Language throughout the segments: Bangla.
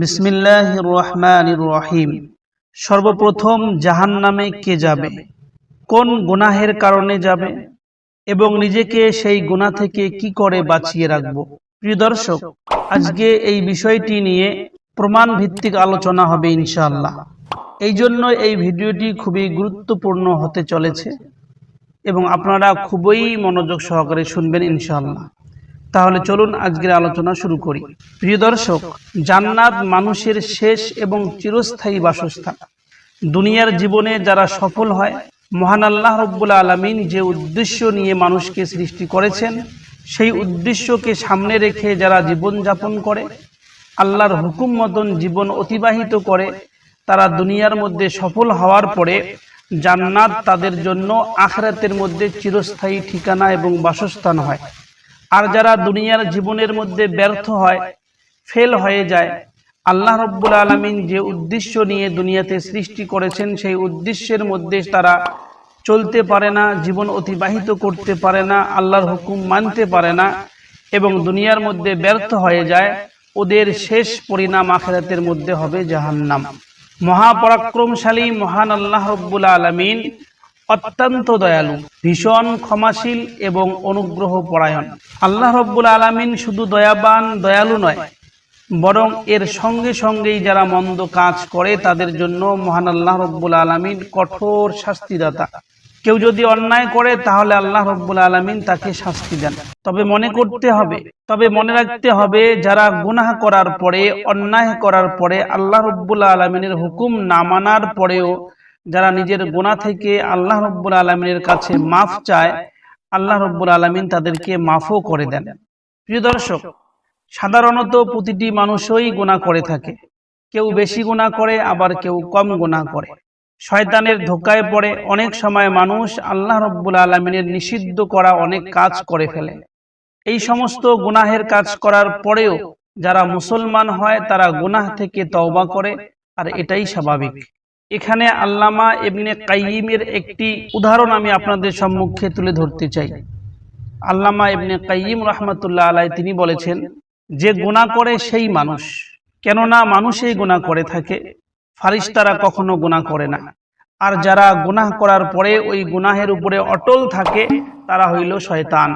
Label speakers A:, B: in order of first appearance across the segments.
A: বিসমিল্লাহ রহমান রহিম। সর্বপ্রথম জাহান নামে কে যাবে? কোন গুনাহের কারণে যাবে? এবং নিজেকে সেই গুনাহ থেকে কি করে বাঁচিয়ে রাখব? প্রিয় দর্শক, আজকে এই বিষয়টি নিয়ে প্রমাণ ভিত্তিক আলোচনা হবে ইনশাআল্লাহ। এই জন্য এই ভিডিওটি খুবই গুরুত্বপূর্ণ হতে চলেছে এবং আপনারা খুবই মনোযোগ সহকারে শুনবেন ইনশাআল্লাহ। তাহলে চলুন আজকের আলোচনা শুরু করি। প্রিয় দর্শক, জান্নাত মানুষের শেষ এবং চিরস্থায়ী বাসস্থান। দুনিয়ার জীবনে যারা সফল হয়, মহান আল্লাহ রব্বুল আলমিন যে উদ্দেশ্য নিয়ে মানুষকে সৃষ্টি করেছেন, সেই উদ্দেশ্যকে সামনে রেখে যারা জীবনযাপন করে, আল্লাহর হুকুম মতন জীবন অতিবাহিত করে, তারা দুনিয়ার মধ্যে সফল হওয়ার পরে জান্নাত তাদের জন্য আখরাতের মধ্যে চিরস্থায়ী ঠিকানা এবং বাসস্থান হয়। আর যারা দুনিয়ার জীবনের মধ্যে ব্যর্থ হয়, ফেল হয়ে যায়, আল্লাহ রব্বুল আলমিন যে উদ্দেশ্য নিয়ে দুনিয়াতে সৃষ্টি করেছেন, সেই উদ্দেশ্যের মধ্যে তারা চলতে পারে না, জীবন অতিবাহিত করতে পারে না, আল্লাহর হুকুম মানতে পারে না এবং দুনিয়ার মধ্যে ব্যর্থ হয়ে যায়, ওদের শেষ পরিণাম আখেরাতের মধ্যে হবে জাহান্নাম। মহাপরাক্রমশালী মহান আল্লাহ রব্বুল আলমিন অত্যন্ত দয়ালু, ভীষণ ক্ষমাশীল এবং অনুগ্রহ পরায়ণ আল্লাহ রব্বুল আলমিন শুধু দয়াবান, দয়ালু নয়, বরং এর সঙ্গে সঙ্গেই যারা মন্দ কাজ করে, তাদের জন্য মহান আল্লাহ রব্বুল আলমিন কঠোর শাস্তিদাতা। কেউ যদি অন্যায় করে, তাহলে আল্লাহ রব্বুল আলমিন তাকে শাস্তি দেন। তবে মনে করতে হবে, তবে মনে রাখতে হবে, যারা গুনাহ করার পরে, অন্যায় করার পরে আল্লাহ রব্বুল আলমিনের হুকুম না মানার পরেও যারা নিজের গোনা থেকে আল্লাহ রব্বুল আলমিনের কাছে মাফ চায়, আল্লাহ রব্বুল আলমিন তাদেরকে মাফও করে দেন। প্রিয় দর্শক, সাধারণত প্রতিটি মানুষই গুণা করে থাকে। কেউ বেশি গুণা করে, আবার কেউ কম গুণা করে। শয়তানের ধোকায় পড়ে অনেক সময় মানুষ আল্লাহ রব্বুল আলমিনের নিষিদ্ধ করা অনেক কাজ করে ফেলে। এই সমস্ত গুনাহের কাজ করার পরেও যারা মুসলমান হয়, তারা গুনাহ থেকে তওবা করে, আর এটাই স্বাভাবিক। এখানে আল্লামা এমনি কাইয়িমের একটি উদাহরণ আমি আপনাদের সম্মুখে তুলে ধরতে চাই। আল্লামা ইবনে কাইয়িম রহমতুল্লাহ আলাই তিনি বলেছেন, যে গুণা করে সেই মানুষ, কেননা মানুষই গুণা করে থাকে, ফারিস্তারা কখনো গুণা করে না। আর যারা গুনাহ করার পরে ওই গুনাহের উপরে অটল থাকে, তারা হইল শয়তান।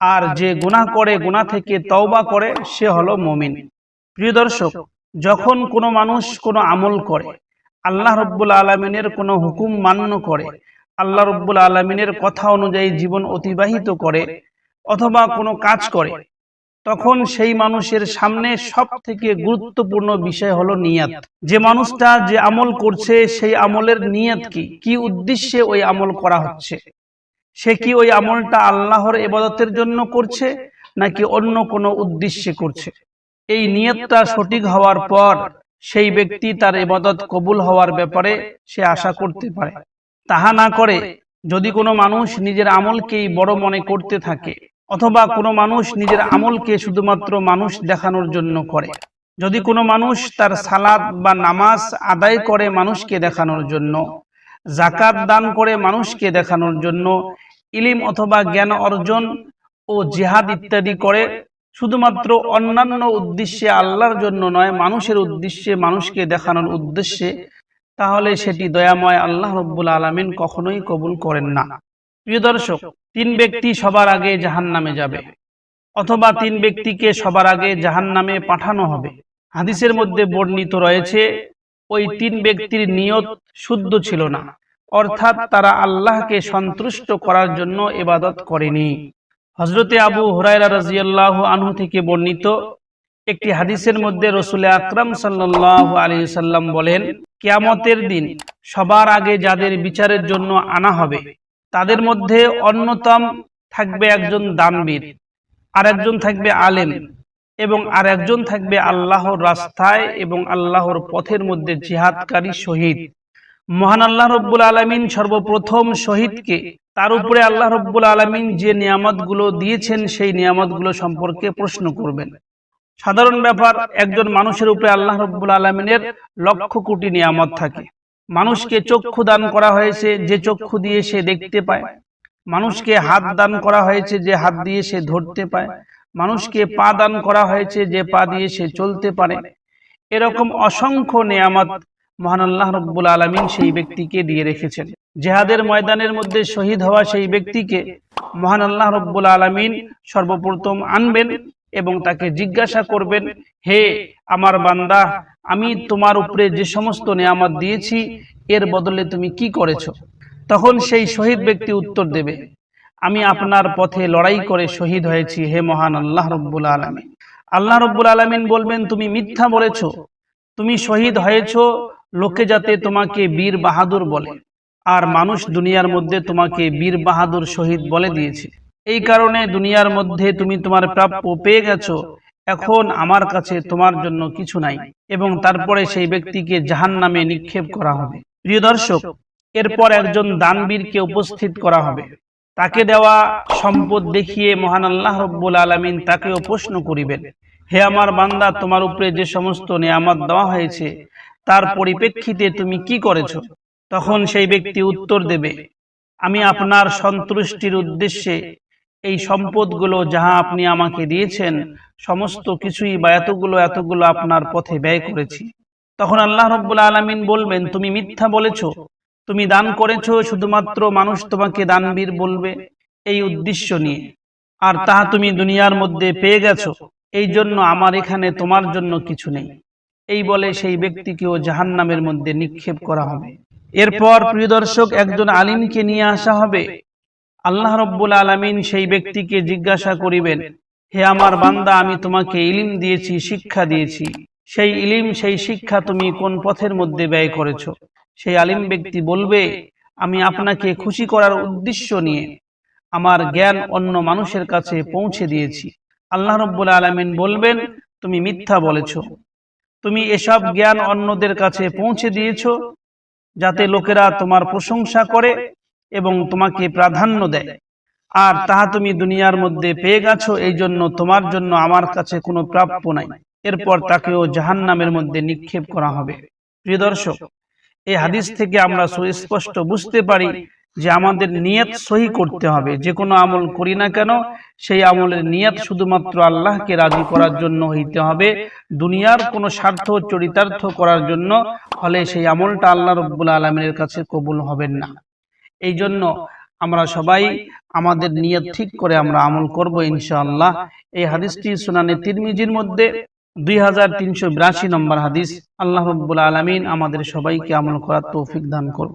A: আর যে গুনাহ করে গুনাহ থেকে তওবা করে, সে হলো মমিন। প্রিয় দর্শক, যখন কোনো মানুষ কোনো আমল করে আল্লাহ রব্বুল আলমিনের কোনো হুকুম মান্য করে, আল্লাহ রব্বুল আলমিনের কথা অনুযায়ী জীবন অতিবাহিত করে অথবা কোনো কাজ করে, তখন সেই মানুষের সামনে সব থেকে গুরুত্বপূর্ণ বিষয় হলো নিয়াত। যে মানুষটা যে আমল করছে, সেই আমলের নিয়াত কি? কি উদ্দেশ্যে ওই আমল করা হচ্ছে? সে কি ওই আমলটা আল্লাহর এবাদতের জন্য করছে, নাকি অন্য কোনো উদ্দেশ্যে করছে? এই নিয়তটা সঠিক হওয়ার পর সেই ব্যক্তি তার এবাদত কবুল হওয়ার ব্যাপারে সে আশা করতে পারে। তাহা না করে যদি কোনো মানুষ নিজের আমলকেই বড় মনে করতে থাকে, অথবা কোনো মানুষ নিজের আমলকে শুধুমাত্র মানুষ দেখানোর জন্য করে। যদি কোনো মানুষ তার সালাদ বা নামাজ আদায় করে মানুষকে দেখানোর জন্য জাকাত দান করে মানুষকে দেখানোর জন্য, ইলিম অথবা জ্ঞান অর্জন ও জিহাদ ইত্যাদি করে শুধুমাত্র অন্যান্য উদ্দেশ্যে আল্লাহর জন্য নয়, মানুষের উদ্দেশ্যে, মানুষকে দেখানোর উদ্দেশ্যে, তাহলে সেটি দয়াময় আল্লাহ রব্বুল আলমিন কখনোই কবুল করেন না। প্রিয় দর্শক, তিন ব্যক্তি সবার আগে জাহান নামে যাবে, অথবা তিন ব্যক্তিকে সবার আগে জাহান নামে পাঠানো হবে। হাদিসের মধ্যে বর্ণিত রয়েছে, ওই তিন ব্যক্তির নিয়ত শুদ্ধ ছিল না, অর্থাৎ তারা আল্লাহকে সন্তুষ্ট করার জন্য এবাদত করেনি। হজরতে আবু হুরাইরা রাজিয়াল্লাহ আনহু থেকে বর্ণিত একটি হাদিসের মধ্যে রসুল আকরাম সাল্লাহ আলী সাল্লাম বলেন, কেয়ামতের দিন সবার আগে যাদের বিচারের জন্য আনা হবে, তাদের মধ্যে অন্যতম থাকবে একজন দানবীর আর একজন থাকবে আলেম এবং আর একজন থাকবে আল্লাহর রাস্তায় এবং আল্লাহর পথের মধ্যে জিহাদকারী শহীদ। মহান আল্লাহ রব্বুল আলমিন সর্বপ্রথম শহীদকে, তার উপরে আল্লাহ রব্বুল আলমিন যে নিয়ামতগুলো দিয়েছেন, সেই নিয়ামতগুলো সম্পর্কে প্রশ্ন করবেন। সাধারণ ব্যাপার, একজন মানুষের উপরে আল্লাহ রব্বুল আলমিনের লক্ষ কোটি নিয়ামত থাকে। মানুষকে চক্ষু দান করা হয়েছে, যে চক্ষু দিয়ে সে দেখতে পায়। মানুষকে হাত দান করা হয়েছে, যে হাত দিয়ে সে ধরতে পায়। মানুষকে পা দান করা হয়েছে, যে পা দিয়ে সে চলতে পারে। এরকম অসংখ্য নেয়ামত মহান আল্লাহ রব্বুল আলমিন সেই ব্যক্তিকে দিয়ে রেখেছেন। জেহাদের ময়দানের মধ্যে শহীদ হওয়া সেই ব্যক্তিকে মহান আল্লাহ রব্বুল আলমিন সর্বপ্রথম আনবেন এবং তাকে জিজ্ঞাসা করবেন, হে আমার বান্দা, আমি তোমার উপরে যে সমস্ত নেয়ামত দিয়েছি, এর বদলে তুমি কি করেছ? তখন সেই শহীদ ব্যক্তি উত্তর দেবে, আমি আপনার পথে লড়াই করে শহীদ হয়েছি, হে মহান আল্লাহ রব্বুল আলমিন। আল্লাহ রব্বুল আলমিন বলবেন, তুমি মিথ্যা বলেছ, তুমি শহীদ হয়েছ লোকে যাতে তোমাকে বীর বাহাদুর বলে, আর মানুষ দুনিয়ার মধ্যে তোমাকে বীর বাহাদুর শহীদ বলে দিয়েছে। এই কারণে দুনিয়ার মধ্যে তুমি তোমার প্রাপ্য পেয়ে গেছো, এখন আমার কাছে তোমার জন্য কিছু নাই, এবং তারপরে সেই ব্যক্তিকে জাহান নামে নিক্ষেপ করা হবে। প্রিয় দর্শক, এরপর একজন দানবীরকে উপস্থিত করা হবে। তাকে দেওয়া সম্পদ দেখিয়ে মহান আল্লাহ রব্বুল আলমিন তাকেও প্রশ্ন করিবেন, হে আমার বান্দা, তোমার উপরে যে সমস্ত নিয়ামত দেওয়া হয়েছে তার পরিপ্রেক্ষিতে তুমি কি করেছ? তখন সেই ব্যক্তি উত্তর দেবে আমি আপনার সন্তুষ্টির উদ্দেশ্যে এই সম্পদগুলো যাহা আপনি আমাকে দিয়েছেন সমস্ত কিছুই বা এতগুলো এতগুলো আপনার পথে ব্যয় করেছি। তখন আল্লাহ রব্বুল আলমিন বলবেন তুমি মিথ্যা বলেছ। তুমি দান করেছ শুধুমাত্র মানুষ তোমাকে দানবীর বলবে এই উদ্দেশ্য নিয়ে। আর তাহা তুমি দুনিয়ার মধ্যে পেয়ে গেছো। এই জন্য আমার এখানে তোমার জন্য কিছু নেই এই বলে সেই ব্যক্তিকেও জাহান নামের মধ্যে নিক্ষেপ করা হবে। এরপর প্রিয় দর্শক একজন আলিমকে নিয়ে আসা হবে। আল্লাহ রব্বুল আলমিন সেই ব্যক্তিকে জিজ্ঞাসা করিবেন হে আমার বান্দা আমি তোমাকে ইলিম দিয়েছি শিক্ষা দিয়েছি। সেই ইলিম সেই শিক্ষা তুমি কোন পথের মধ্যে ব্যয় করেছ? সেই আলিম ব্যক্তি বলবে আমি আপনাকে খুশি করার উদ্দেশ্য নিয়ে আমার জ্ঞান অন্য মানুষের কাছে পৌঁছে দিয়েছি। আল্লাহ রব্বুল আলমিন বলবেন তুমি মিথ্যা বলেছ তুমি এসব জ্ঞান অন্যদের কাছে পৌঁছে দিয়েছ যাতে লোকেরা তোমার প্রশংসা করে এবং তোমাকে প্রাধান্য দেয়। আর তাহা তুমি দুনিয়ার মধ্যে পেয়ে গেছো এই জন্য তোমার জন্য আমার কাছে কোনো প্রাপ্য নাই। এরপর তাকেও জাহান নামের মধ্যে নিক্ষেপ করা হবে। প্রিয় দর্শক এই হাদিস থেকে আমরা সুস্পষ্ট বুঝতে পারি যে আমাদের নিয়ত সহি করতে হবে। যে কোনো আমল করি না কেন, সেই আমলের নিয়ত শুধুমাত্র আল্লাহকে রাজি করার জন্য হইতে হবে। দুনিয়ার কোনো স্বার্থ চরিতার্থ করার জন্য হলে সেই আমলটা আল্লাহ রব্বুল আলমিনের কাছে কবুল হবেন না। এই জন্য আমরা সবাই আমাদের নিয়ত ঠিক করে আমরা আমল করব ইনশাআল্লাহ। এই হাদিসটি সুনানে তিরমিজির মধ্যে দুই হাজার তিনশো বিরাশি নম্বর হাদিস। আল্লাহ রব্বুল আলমিন আমাদের সবাইকে আমল করার তৌফিক দান করব